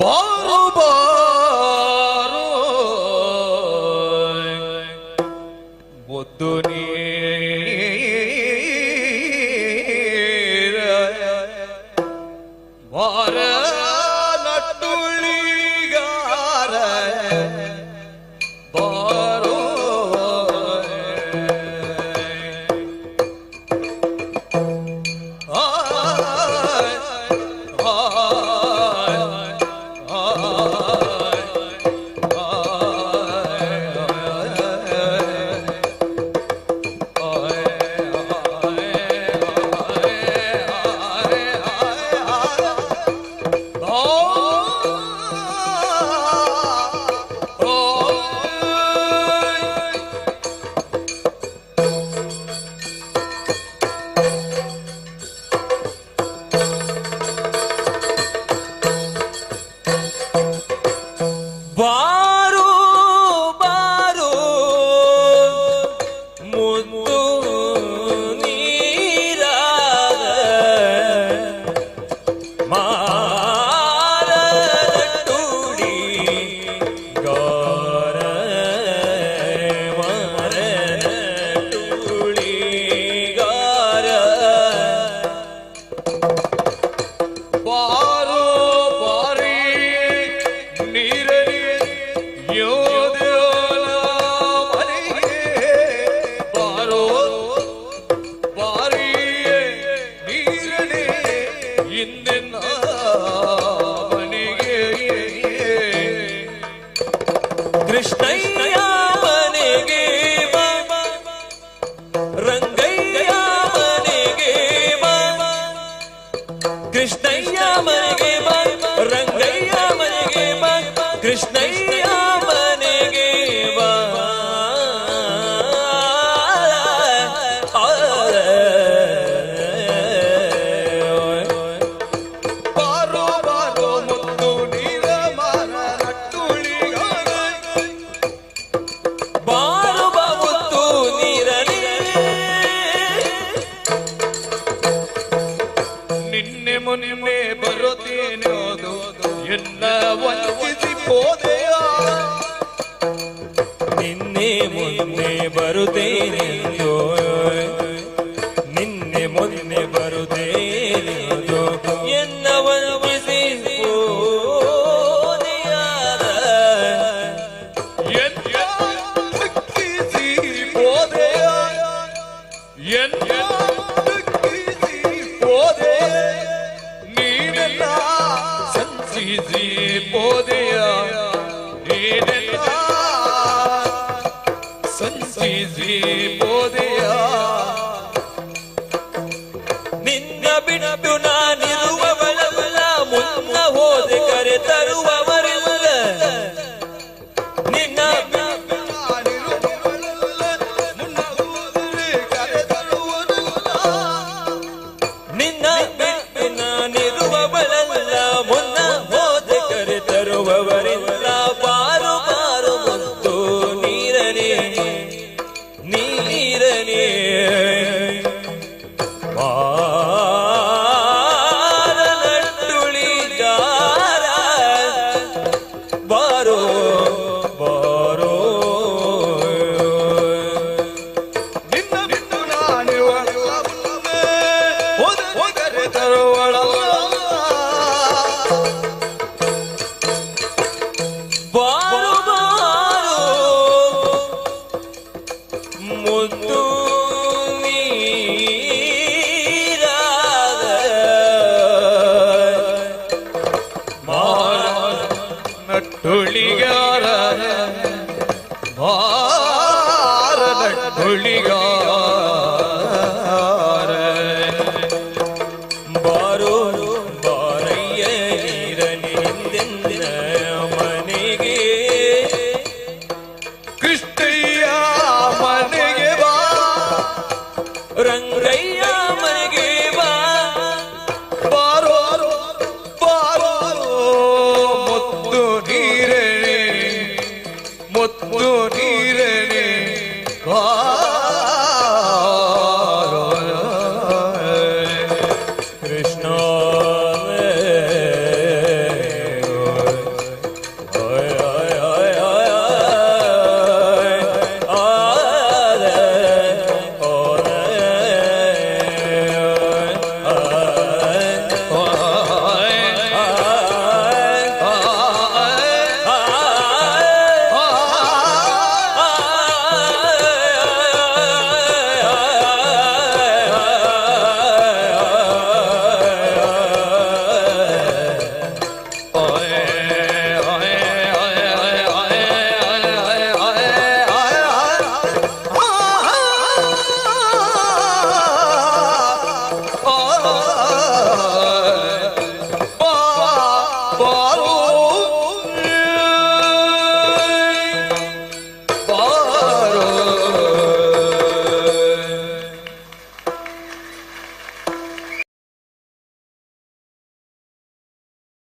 ಬಾರು ಬಾರು 바로 바로 못 ನಿಮ್ಮೆ ಬರುತ್ತೇನೋದು ಎಲ್ಲ ವಂಚಿಸಿ ಹೋದೆಯ? ನಿನ್ನೆ ಮೊನ್ನೆ ಬರುತ್ತೇನೆಂದು ಶ್ರೀ ಬೋಧೆಯ ಸಂಚಿ ಬೋಧೆಯ ನಿನ್ನ ಬಿಡಬು ನಾನು વગર તરવળ